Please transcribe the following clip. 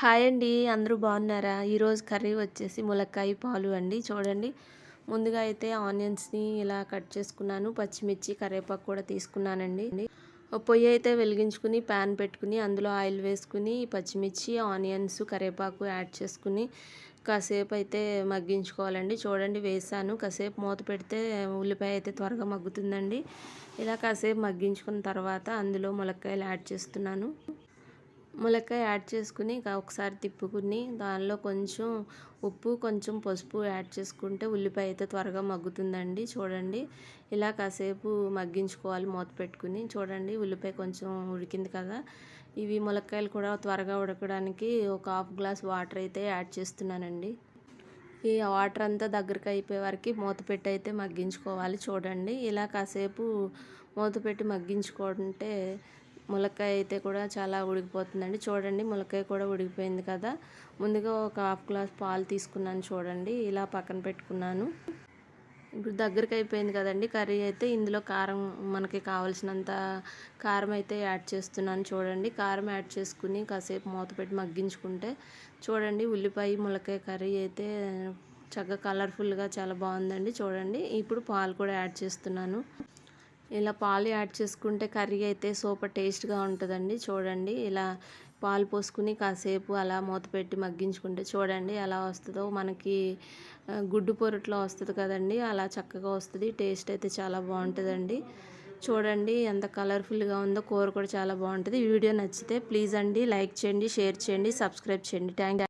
Hi అండి అందరూ బాగున్నారా? ఈరోజు కర్రీ వచ్చేసి ములక్కాయ పాలు అండి. చూడండి ముందుగా అయితే ఆనియన్స్ని ఇలా కట్ చేసుకున్నాను. పచ్చిమిర్చి కరివేపాకు కూడా తీసుకున్నానండి. పొయ్యి అయితే వెలిగించుకుని ప్యాన్ పెట్టుకుని అందులో ఆయిల్ వేసుకుని పచ్చిమిర్చి ఆనియన్స్ కరివేపాకు యాడ్ చేసుకుని కాసేపు అయితే మగ్గించుకోవాలండి. చూడండి వేసాను. కాసేపు మూత పెడితే ఉల్లిపాయ అయితే త్వరగా మగ్గుతుందండి. ఇలా కాసేపు మగ్గించుకున్న తర్వాత అందులో ములక్కాయలు యాడ్ చేస్తున్నాను. ములక్కాయ యాడ్ చేసుకుని ఒకసారి తిప్పుకుని దానిలో కొంచెం ఉప్పు కొంచెం పసుపు యాడ్ చేసుకుంటే ఉల్లిపాయ అయితే త్వరగా మగ్గుతుందండి. చూడండి ఇలా కాసేపు మగ్గించుకోవాలి మూత పెట్టుకుని. చూడండి ఉల్లిపాయ కొంచెం ఉడికింది కదా. ఇవి ములక్కాయలు కూడా త్వరగా ఉడకడానికి ఒక హాఫ్ గ్లాస్ వాటర్ అయితే యాడ్ చేస్తున్నానండి. ఈ వాటర్ అంతా దగ్గరికి అయిపోయే వరకు మూత పెట్టి అయితే మగ్గించుకోవాలి. చూడండి ఇలా కాసేపు మూత పెట్టి మగ్గించుకుంటే ములక్కాయ అయితే కూడా చాలా ఉడికిపోతుందండి. చూడండి ములక్కాయ కూడా ఉడికిపోయింది కదా. ముందుగా ఒక హాఫ్ గ్లాస్ పాలు తీసుకున్నాను చూడండి. ఇలా పక్కన పెట్టుకున్నాను. ఇప్పుడు దగ్గరికి అయిపోయింది కదండి కర్రీ అయితే. ఇందులో కారం మనకి కావాల్సినంత కారం అయితే యాడ్ చేస్తున్నాను చూడండి. కారం యాడ్ చేసుకుని కాసేపు మూత పెట్టి మగ్గించుకుంటే చూడండి ఉల్లిపాయ ములక్కాయ కర్రీ అయితే చక్కగా కలర్ఫుల్గా చాలా బాగుందండి చూడండి. ఇప్పుడు పాలు కూడా యాడ్ చేస్తున్నాను. ఇలా పాలు యాడ్ చేసుకుంటే కర్రీ అయితే సూపర్ టేస్ట్గా ఉంటుందండి. చూడండి ఇలా పాలు పోసుకుని కాసేపు అలా మూత పెట్టి మగ్గించుకుంటే చూడండి ఎలా వస్తుందో. మనకి గుడ్డు పొరట్లో వస్తుంది కదండి అలా చక్కగా వస్తుంది. టేస్ట్ అయితే చాలా బాగుంటుందండి. చూడండి ఎంత కలర్ఫుల్గా ఉందో కూర కూడా చాలా బాగుంటుంది. వీడియో నచ్చితే ప్లీజ్ అండి లైక్ చేయండి షేర్ చేయండి సబ్స్క్రైబ్ చేయండి. థ్యాంక్